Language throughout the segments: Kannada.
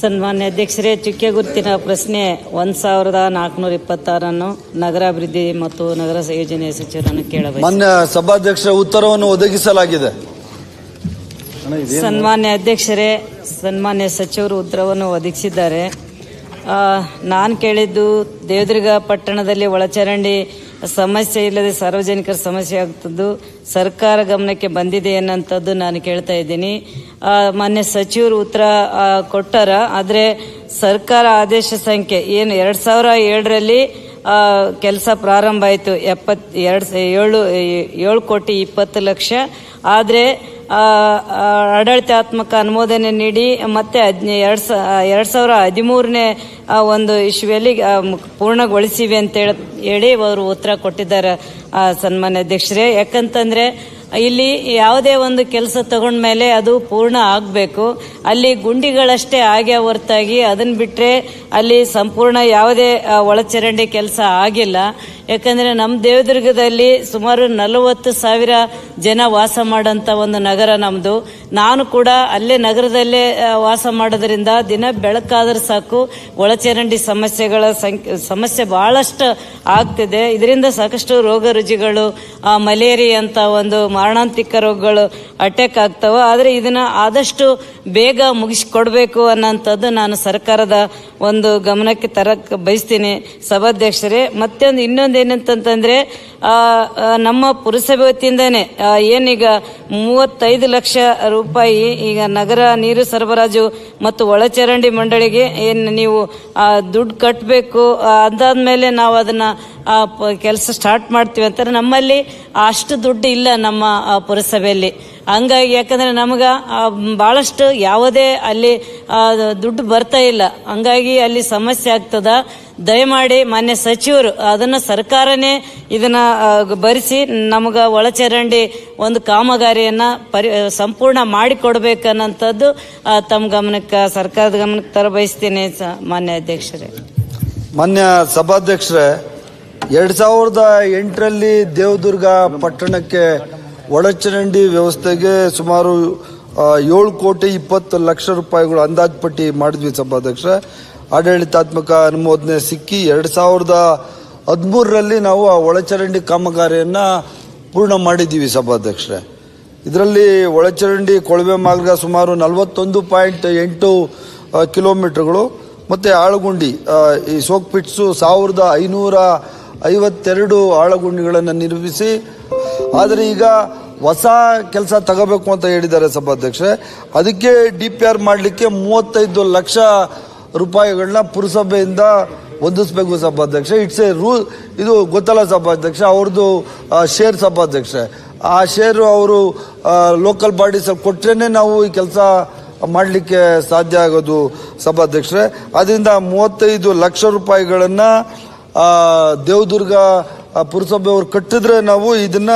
ಸನ್ಮಾನ್ಯ ಅಧ್ಯಕ್ಷರೇ ಚುಕ್ಕೆ ಗುರುತಿನ ಪ್ರಶ್ನೆ ಒಂದು ಸಾವಿರದ ನಾಲ್ಕುನೂರ ಇಪ್ಪತ್ತಾರನ್ನು ನಗರಾಭಿವೃದ್ಧಿ ಮತ್ತು ನಗರ ಯೋಜನೆ ಸಚಿವರನ್ನು ಕೇಳಬೇಕು ಮಾನ್ಯ ಸಭಾಧ್ಯಕ್ಷ ಉತ್ತರವನ್ನು ಒದಗಿಸಲಾಗಿದೆ. ಸನ್ಮಾನ್ಯ ಅಧ್ಯಕ್ಷರೇ ಸನ್ಮಾನ್ಯ ಸಚಿವರು ಉತ್ತರವನ್ನು ಒದಗಿಸಿದ್ದಾರೆ. ನಾನು ಕೇಳಿದ್ದು ದೇವದುರ್ಗ ಪಟ್ಟಣದಲ್ಲಿ ಒಳಚರಂಡಿ ಸಮಸ್ಯೆ ಇಲ್ಲದೆ ಸಾರ್ವಜನಿಕರ ಸಮಸ್ಯೆ ಆಗ್ತದ್ದು, ಸರ್ಕಾರ ಗಮನಕ್ಕೆ ಬಂದಿದೆ ಅನ್ನೋಂಥದ್ದು ನಾನು ಕೇಳ್ತಾ ಇದ್ದೀನಿ. ಮಾನ್ಯ ಸಚಿವರು ಉತ್ತರ ಕೊಟ್ಟಾರ, ಆದರೆ ಸರ್ಕಾರ ಆದೇಶ ಸಂಖ್ಯೆ ಏನು, ಎರಡು ಸಾವಿರ ಏಳರಲ್ಲಿ ಕೆಲಸ ಪ್ರಾರಂಭ ಆಯಿತು. ಎಪ್ಪತ್ತು ಎರಡು ಏಳು ಏಳು ಕೋಟಿ ಇಪ್ಪತ್ತು ಲಕ್ಷ. ಆದರೆ ಆಡಳಿತಾತ್ಮಕ ಅನುಮೋದನೆ ನೀಡಿ ಮತ್ತೆ ಎರಡು ಸ, ಎರಡು ಸಾವಿರ ಹದಿಮೂರನೇ ಒಂದು ಮು- ಪೂರ್ಣಗೊಳಿಸಿವೆ ಅಂತ ಹೇಳಿ ಅವರು ಉತ್ತರ ಕೊಟ್ಟಿದ್ದಾರೆ ಸನ್ಮಾನ್ಯ ಅಧ್ಯಕ್ಷರೇ. ಯಾಕಂತಂದ್ರೆ ಇಲ್ಲಿ ಯಾವುದೇ ಒಂದು ಕೆಲಸ ತಗೊಂಡ್ಮೇಲೆ ಅದು ಪೂರ್ಣ ಆಗಬೇಕು. ಅಲ್ಲಿ ಗುಂಡಿಗಳಷ್ಟೇ ಆಗಿ ಹೊರತಾಗಿ ಅದನ್ನ ಬಿಟ್ಟರೆ ಅಲ್ಲಿ ಸಂಪೂರ್ಣ ಯಾವುದೇ ಒಳಚರಂಡಿ ಕೆಲಸ ಆಗಿಲ್ಲ. ಯಾಕಂದ್ರೆ ನಮ್ಮ ದೇವದುರ್ಗದಲ್ಲಿ ಸುಮಾರು ನಲವತ್ತು ಸಾವಿರ ಜನ ವಾಸ ಮಾಡೋಂಥ ಒಂದು ನಗರ ನಮ್ಮದು ನಾನು ಕೂಡ ಅಲ್ಲೇ ನಗರದಲ್ಲೇ ವಾಸ ಮಾಡೋದ್ರಿಂದ ದಿನ ಬೆಳಕಾದ್ರೆ ಸಾಕು ಒಳಚರಂಡಿ ಸಮಸ್ಯೆಗಳ ಸಂಖ್ಯೆ ಸಮಸ್ಯೆ ಬಹಳಷ್ಟು ಆಗ್ತಿದೆ. ಇದರಿಂದ ಸಾಕಷ್ಟು ರೋಗ ರುಜಿಗಳು ಆ, ಮಲೇರಿಯಾ ಅಂತ ಒಂದು ಮಾರಣಾಂತಿಕ ರೋಗಗಳು ಅಟ್ಯಾಕ್ ಆಗ್ತಾವ. ಆದರೆ ಇದನ್ನ ಆದಷ್ಟು ಬೇಗ ಮುಗಿಸ್ಕೊಡ್ಬೇಕು ಅನ್ನೋಂಥದ್ದು ನಾನು ಸರ್ಕಾರದ ಒಂದು ಗಮನಕ್ಕೆ ತರಕ್ ಬಯಸ್ತೀನಿ ಸಭಾಧ್ಯಕ್ಷರೇ. ಮತ್ತೊಂದು ಇನ್ನೊಂದು ಏನಂತಂತಂದ್ರೆ ನಮ್ಮ ಪುರಸಭೆ ವತಿಯಿಂದನೇ ಏನೀಗ ಮೂವತ್ತೈದು ಲಕ್ಷ ರೂಪಾಯಿ ಈಗ ನಗರ ನೀರು ಸರಬರಾಜು ಮತ್ತು ಒಳಚರಂಡಿ ಮಂಡಳಿಗೆ ಏನು ನೀವು ದುಡ್ಡು ಕಟ್ಟಬೇಕು ಅದಾದ್ಮೇಲೆ ನಾವು ಅದನ್ನ ಕೆಲಸ ಸ್ಟಾರ್ಟ್ ಮಾಡ್ತೀವಿ ಅಂತಾರೆ. ನಮ್ಮಲ್ಲಿ ಅಷ್ಟು ದುಡ್ಡು ಇಲ್ಲ ನಮ್ಮ ಪುರಸಭೆಯಲ್ಲಿ. ಹಂಗಾಗಿ ಯಾಕಂದ್ರೆ ನಮಗ ಭಾಳಷ್ಟು ಯಾವುದೇ ಅಲ್ಲಿ ದುಡ್ಡು ಬರ್ತಾ ಇಲ್ಲ. ಹಂಗಾಗಿ ಅಲ್ಲಿ ಸಮಸ್ಯೆ ಆಗ್ತದ. ದಯಮಾಡಿ ಮಾನ್ಯ ಸಚಿವರು ಅದನ್ನ ಸರ್ಕಾರನೇ ಇದನ್ನ ಭರಿಸಿ ನಮಗ ಒಳಚರಂಡಿ ಒಂದು ಕಾಮಗಾರಿಯನ್ನ ಪರಿ, ಸಂಪೂರ್ಣ ಮಾಡಿಕೊಡ್ಬೇಕನ್ನಂಥದ್ದು ತಮ್ಮ ಗಮನಕ್ಕೆ, ಸರ್ಕಾರದ ಗಮನಕ್ಕೆ ತರಬಯಸ್ತೀನಿ ಸ- ಮಾನ್ಯ ಅಧ್ಯಕ್ಷರೇ. ಮಾನ್ಯ ಸಭಾಧ್ಯಕ್ಷರೇ, ಎರಡ್ ಸಾವಿರದ ಎಂಟರಲ್ಲಿ ದೇವದುರ್ಗ ಪಟ್ಟಣಕ್ಕೆ ಒಳಚರಂಡಿ ವ್ಯವಸ್ಥೆಗೆ ಸುಮಾರು ಏಳು ಕೋಟಿ ಇಪ್ಪತ್ತು ಲಕ್ಷ ರೂಪಾಯಿಗಳು ಅಂದಾಜುಪಟ್ಟಿ ಮಾಡಿದ್ವಿ ಸಭಾಧ್ಯಕ್ಷ. ಆಡಳಿತಾತ್ಮಕ ಅನುಮೋದನೆ ಸಿಕ್ಕಿ ಎರಡು ಸಾವಿರದ ಹದಿಮೂರರಲ್ಲಿ ನಾವು ಆ ಒಳಚರಂಡಿ ಕಾಮಗಾರಿಯನ್ನು ಪೂರ್ಣ ಮಾಡಿದ್ದೀವಿ ಸಭಾಧ್ಯಕ್ಷರೇ. ಇದರಲ್ಲಿ ಒಳಚರಂಡಿ ಕೊಳವೆ ಮಾರ್ಗ ಸುಮಾರು ನಲವತ್ತೊಂದು ಪಾಯಿಂಟ್ ಎಂಟು ಕಿಲೋಮೀಟರ್ಗಳು ಮತ್ತೆ ಆಳಗುಂಡಿ ಈ ಸೋಕ್ ಪಿಟ್ಸು ಸಾವಿರದ ಐನೂರ ಐವತ್ತೆರಡು ಆಳಗುಂಡಿಗಳನ್ನು ನಿರ್ಮಿಸಿ, ಆದರೆ ಈಗ ಹೊಸ ಕೆಲಸ ತಗೋಬೇಕು ಅಂತ ಹೇಳಿದ್ದಾರೆ ಸಭಾಧ್ಯಕ್ಷರೇ. ಅದಕ್ಕೆ ಡಿ ಪಿ ಆರ್ ಮಾಡಲಿಕ್ಕೆ ಮೂವತ್ತೈದು ಲಕ್ಷ ರೂಪಾಯಿಗಳನ್ನ ಪುರಸಭೆಯಿಂದ ಹೊಂದಿಸ್ಬೇಕು ಸಭಾಧ್ಯಕ್ಷ ಇಟ್ಸ್ ಎ ರೂಲ್ ಇದು ಗೊತ್ತಲ್ಲ ಸಭಾಧ್ಯಕ್ಷ ಅವ್ರದ್ದು ಶೇರ್ ಸಭಾಧ್ಯಕ್ಷ ಆ ಶೇರು ಅವರು ಲೋಕಲ್ ಬಾಡೀಸ್ ಕೊಟ್ರೇನೆ ನಾವು ಈ ಕೆಲಸ ಮಾಡಲಿಕ್ಕೆ ಸಾಧ್ಯ ಆಗೋದು ಸಭಾಧ್ಯಕ್ಷರೇ. ಅದರಿಂದ ಮೂವತ್ತೈದು ಲಕ್ಷ ರೂಪಾಯಿಗಳನ್ನು ದೇವದುರ್ಗ ಪುರಸಭೆಯವರು ಕಟ್ಟಿದ್ರೆ ನಾವು ಇದನ್ನ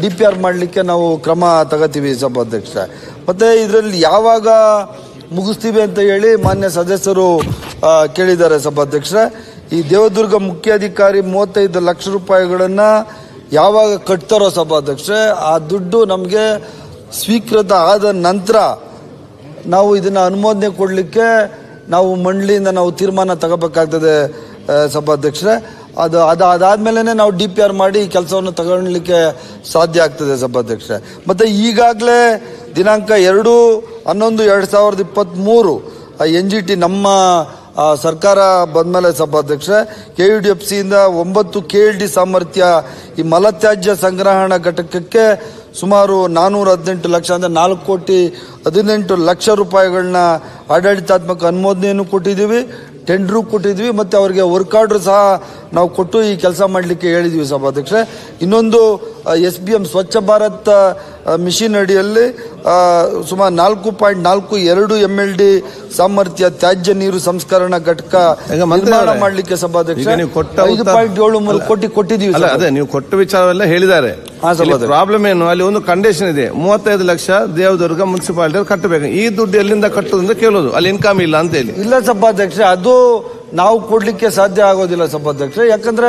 ಡಿ ಪಿ ಆರ್ ಮಾಡಲಿಕ್ಕೆ ನಾವು ಕ್ರಮ ತಗೋತೀವಿ ಸಭಾಧ್ಯಕ್ಷ ಮತ್ತು ಇದರಲ್ಲಿ ಯಾವಾಗ ಮುಗಿಸ್ತೀವಿ ಅಂತ ಹೇಳಿ ಮಾನ್ಯ ಸದಸ್ಯರು ಕೇಳಿದ್ದಾರೆ ಸಭಾಧ್ಯಕ್ಷ ಈ ದೇವದುರ್ಗ ಮುಖ್ಯಾಧಿಕಾರಿ ಮೂವತ್ತೈದು ಲಕ್ಷ ರೂಪಾಯಿಗಳನ್ನು ಯಾವಾಗ ಕಟ್ತಾರೋ ಸಭಾಧ್ಯಕ್ಷ ಆ ದುಡ್ಡು ನಮಗೆ ಸ್ವೀಕೃತ ಆದ ನಂತರ ನಾವು ಇದನ್ನು ಅನುಮೋದನೆ ಕೊಡಲಿಕ್ಕೆ ನಾವು ಮಂಡಳಿಯಿಂದ ನಾವು ತೀರ್ಮಾನ ತಗೋಬೇಕಾಗ್ತದೆ ಸಭಾಧ್ಯಕ್ಷರೇ ಅದು ಅದು ಅದಾದ್ಮೇಲೆ ನಾವು ಡಿ ಪಿ ಆರ್ ಮಾಡಿ ಕೆಲಸವನ್ನು ತಗೊಳ್ಲಿಕ್ಕೆ ಸಾಧ್ಯ ಆಗ್ತದೆ ಸಭಾಧ್ಯಕ್ಷ ಮತ್ತೆ ಈಗಾಗಲೇ ದಿನಾಂಕ ಎರಡು ಹನ್ನೊಂದು ಎರಡು ಸಾವಿರದ ಇಪ್ಪತ್ತ್ಮೂರು ಎನ್ ಜಿ ಟಿ ನಮ್ಮ ಸರ್ಕಾರ ಬಂದಮೇಲೆ ಸಭಾಧ್ಯಕ್ಷ ಕೆ ಯು ಡಿ ಎಫ್ ಸಿಯಿಂದ ಒಂಬತ್ತು ಕೆ ಎಲ್ ಡಿ ಸಾಮರ್ಥ್ಯ ಈ ಮಲತ್ಯಾಜ್ಯ ಸಂಗ್ರಹಣಾ ಘಟಕಕ್ಕೆ ಸುಮಾರು ನಾನೂರ ಹದಿನೆಂಟು ಲಕ್ಷ ಅಂದರೆ ನಾಲ್ಕು ಕೋಟಿ ಹದಿನೆಂಟು ಲಕ್ಷ ರೂಪಾಯಿಗಳನ್ನ ಆಡಳಿತಾತ್ಮಕ ಅನುಮೋದನೆಯನ್ನು ಕೊಟ್ಟಿದ್ದೀವಿ. ಟೆಂಡ್ರು ಕೊಟ್ಟಿದ್ವಿ ಮತ್ತೆ ಅವರಿಗೆ ವರ್ಕ್ ಆರ್ಡರ್ ಸಹ ನಾವು ಕೊಟ್ಟು ಈ ಕೆಲಸ ಮಾಡಲಿಕ್ಕೆ ಹೇಳಿದ್ವಿ ಸಭಾಧ್ಯಕ್ಷ ಇನ್ನೊಂದು S B M Swachh Bharat mission ಅಡಿಯಲ್ಲಿ ಸುಮಾರು ನಾಲ್ಕು ಪಾಯಿಂಟ್ ನಾಲ್ಕು ಎರಡು ಎಂ ಎಲ್ ಡಿ ಸಾಮರ್ಥ್ಯ ತ್ಯಾಜ್ಯ ನೀರು ಸಂಸ್ಕರಣಾ ಘಟಕ ಮಾಡಲಿಕ್ಕೆ ಸಭಾಧ್ಯಕ್ಷ. ನೀವು ಕೊಟ್ಟ ಐದು ಉತ್ತರ- ಪಾಯಿಂಟ್ ಏಳು ಮೂರು ಅಲ್ಲ, ಕೋಟಿ ಕೊಟ್ಟಿದ್ದೀವಿ ಅಲ್ಲ ಅದೇ ನೀವು ಕೊಟ್ಟ ವಿಚಾರವೆಲ್ಲ ಹೇಳಿದ್ದಾರೆ. ಪ್ರಾಬ್ಲಮ್ ಏನು? ಅಲ್ಲಿ ಒಂದು ಕಂಡೀಷನ್ ಇದೆ. ಮೂವತ್ತೈದು ಲಕ್ಷ ದೇವದುರ್ಗ ಮುನ್ಸಿಪಾಲಿಟಿ ಕಟ್ಟಬೇಕು. ಈ ದುಡ್ಡು ಎಲ್ಲಿಂದ ಕಟ್ಟೋದು ಅಂತ ಕೇಳೋದು. ಅಲ್ಲಿ ಇನ್ಕಮ್ ಇಲ್ಲ ಅಂತ ಹೇಳಿ. ಇಲ್ಲ ಸಭಾಧ್ಯಕ್ಷ ಅದು ನಾವು ಕೊಡ್ಲಿಕ್ಕೆ ಸಾಧ್ಯ ಆಗೋದಿಲ್ಲ ಸಭಾಧ್ಯಕ್ಷ ಯಾಕಂದ್ರೆ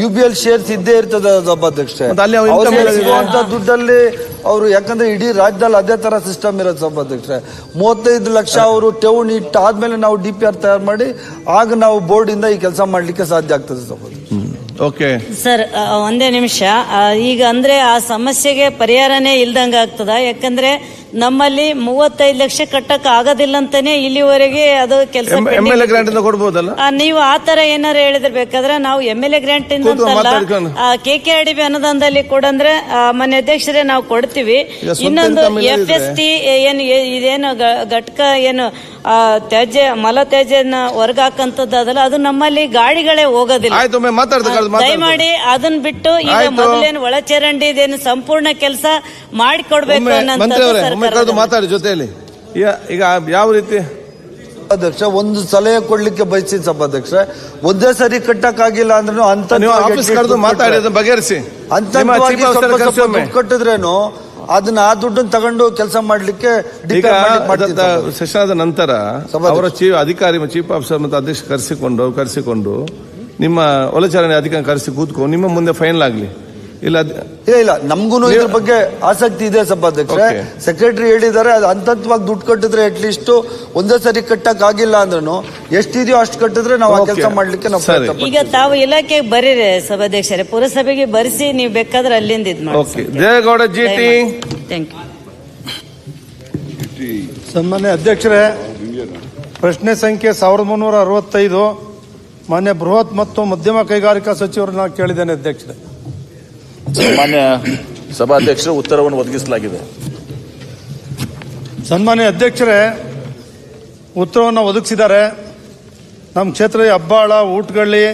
ಯು ಬಿ ಎಲ್ ಶೇರ್ಸ್ ಇದ್ದೇ ಇರ್ತದೆ ಸಭಾಧ್ಯಕ್ಷ ಮತ್ತೆ ಅಲ್ಲಿ ಅವ್ರ income ಅವ್ರಿಗೆ ದುಡ್ಡಲ್ಲಿ ಅವರು ಯಾಕಂದ್ರೆ ಇಡೀ ರಾಜ್ಯದಲ್ಲಿ ಅದೇ ತರ ಸಿಸ್ಟಮ್ ಇರೋದು ಸಭಾಧ್ಯಕ್ಷ ಮೂವತ್ತೈದು ಲಕ್ಷ ಅವರು ಠೇವಣಿ ಇಟ್ಟು ಆದ್ಮೇಲೆ ನಾವು ಡಿ ಪಿ ಆರ್ ತಯಾರು ಮಾಡಿ ಆಗ ನಾವು ಬೋರ್ಡ್ ಇಂದ ಈ ಕೆಲಸ ಮಾಡ್ಲಿಕ್ಕೆ ಸಾಧ್ಯ ಆಗ್ತದೆ ಸಭಾಧ್ಯಕ್ಷ ಓಕೆ ಸರ್ ಒಂದೇ ನಿಮಿಷ. ಈಗ ಅಂದ್ರೆ ಆ ಸಮಸ್ಯೆಗೆ ಪರಿಹಾರನೇ ಇಲ್ದಂಗ ಆಗ್ತದ ಯಾಕಂದ್ರೆ ನಮ್ಮಲ್ಲಿ ಮೂವತ್ತೈದು ಲಕ್ಷ ಕಟ್ಟಕ್ ಆಗೋದಿಲ್ಲ ಅಂತಾನೆ ಇಲ್ಲಿವರೆಗೆ ಅದು ಕೆಲಸ ಎಂ ಎಲ್ ಎ ಗ್ರಾಂಟ್ ಇಂದ ಕೊಡ್ಬೋದಲ್ಲ? ನೀವು ಆ ತರ ಏನಾರು ಹೇಳಿದ್ರೆ ಬೇಕಾದ್ರೆ ನಾವು ಎಂ ಎಲ್ ಎ ಗ್ರಾಂಟ್ ಇಂದ ಮಾತಾಡ್ಕೊಂಡು. K K R D B ಅನುದಾನದಲ್ಲಿ ಕೊಡಂದ್ರೆ ಆ, ಮಾನ್ಯ ಅಧ್ಯಕ್ಷರೇ ನಾವು ಕೊಡ್ತೀವಿ. ಸ್ವಂತ ಇನ್ನೊಂದು income ಇಲ್ಲ ಎಫ್ ಎಸ್ ಟಿ ಏನು ಏ- ಇದೇನು ಗ- ಘಟಕ ಏನು ಆ, ತ್ಯಾಜ್ಯ ಮಲ ತ್ಯಾಜ್ಯನ ಹೊರಗೆ ಹಾಕಂತದ್ದು ಅದಲ್ಲ ಅದು ನಮ್ಮಲ್ಲಿ ಗಾಡಿಗಳೇ ಹೋಗೋದಿಲ್ಲ. ಆಯ್ತು ಒಮ್ಮೆ ದಯಮಾಡಿ ಅದನ್ನ ಬಿಟ್ಟು ಈಗ ಆಯ್ತು. ಮೊದಲೇನು ಒಳಚರಂಡಿ ಇದೇನು ಸಂಪೂರ್ಣ ಕೆಲಸ ಮಾಡಿಕೊಡ್ಬೇಕು ಒಮ್ಮೆ ಮಂತ್ರಿ ಅವರೇ ಒಮ್ಮೆ ಕರೆದು ಮಾತಾಡಿ ಜೊತೆಯಲ್ಲಿ. ಈಗ ಯಾವ ರೀತಿ? ಅಧ್ಯಕ್ಷ ಒಂದು ಸಲಹೆ ಕೊಡ್ಲಿಕ್ಕೆ ಬಯಸಿ ಸಭಾಧ್ಯಕ್ಷ. ಒಂದೇ ಸರಿ ಕಟ್ಟಕ್ಕಾಗಿಲ್ಲ ಅಂದ್ರೂ ಅಂತ ಬಗೆಹರಿಸಿ. ಕಟ್ಟಿದ್ರೇನು ಅದನ್ನ ಆ ದುಡ್ಡನ್ನು ತಗೊಂಡು ಕೆಲಸ ಮಾಡ್ಲಿಕ್ಕೆ ಸೆಷನ್ ಆದ ನಂತರ. ಅವರ ಚೀಫ್ ಅಧಿಕಾರಿ ಚೀಫ್ ಆಫೀಸರ್ ಮತ್ತು ಅಧ್ಯಕ್ಷ ಕರೆಸಿಕೊಂಡು ಕರೆಸಿಕೊಂಡು ನಿಮ್ಮ ಒಲಚಾರಣೆ ಅಧಿಕಾರಿ ಕರೆಸಿ ಕೂತ್ಕೊಂಡು ನಿಮ್ಮ ಮುಂದೆ ಫೈನಲ್ ಆಗಲಿ. ಇಲ್ಲ ಅದ್- ಇಲ್ಲ ಇಲ್ಲ ನಮ್ಗೂ ಇದ್ರ ಬಗ್ಗೆ ಆಸಕ್ತಿ ಇದೆ ಸಭಾಧ್ಯಕ್ಷರೇ. ಸೆಕ್ರೆಟರಿ ಹೇಳಿದ್ದಾರೆ ಅದು ಹಂತವಾಗಿ ದುಡ್ಡು ಕಟ್ಟಿದ್ರೆ ಅಟ್ಲೀಸ್ಟ್ ಒಂದೇ ಸರಿ ಕಟ್ಟಕ್ ಆಗಿಲ್ಲ ಅಂದ್ರೂ ಎಷ್ಟಿದೆಯೋ ಅಷ್ಟು ಕಟ್ಟಿದ್ರೆ ನಾವು ಆ ಕೆಲಸ ಮಾಡ್ಲಿಕ್ಕೆ ನಾವು ಈಗ ತಾವು ಇಲಾಖೆಗೆ ಬರೀರಿ ಸಭಾಧ್ಯಕ್ಷರೇ ಪುರಸಭೆಗೆ ಬರೆಸಿ ನೀವು ಬೇಕಾದ್ರೆ ಅಲ್ಲಿಂದ ಇದ್ okay Deve Gowda G T thank you ಸನ್ಮಾನ್ಯ ಅಧ್ಯಕ್ಷರೇ ಪ್ರಶ್ನೆ ಸಂಖ್ಯೆ ಸಾವಿರದ ಮುನ್ನೂರ ಅರವತ್ತೈದು ಮಾನ್ಯ ಬೃಹತ್ ಮತ್ತು ಮಧ್ಯಮ ಕೈಗಾರಿಕಾ ಸಚಿವರನ್ನ ಕೇಳಿದ್ದೇನೆ ಅಧ್ಯಕ್ಷರೇ. ಮಾನ್ಯ ಸಭಾಧ್ಯಕ್ಷರು ಉತ್ತರವನ್ನು ಒದಗಿಸಲಾಗಿದೆ. ಸನ್ಮಾನ್ಯ ಅಧ್ಯಕ್ಷರೇ ಉತ್ತರವನ್ನು ಒದಗಿಸಿದ್ದಾರೆ. ನಮ್ಮ ಕ್ಷೇತ್ರದ ಹೆಬ್ಬಾಳ ಊಟಗಳ್ಳಿ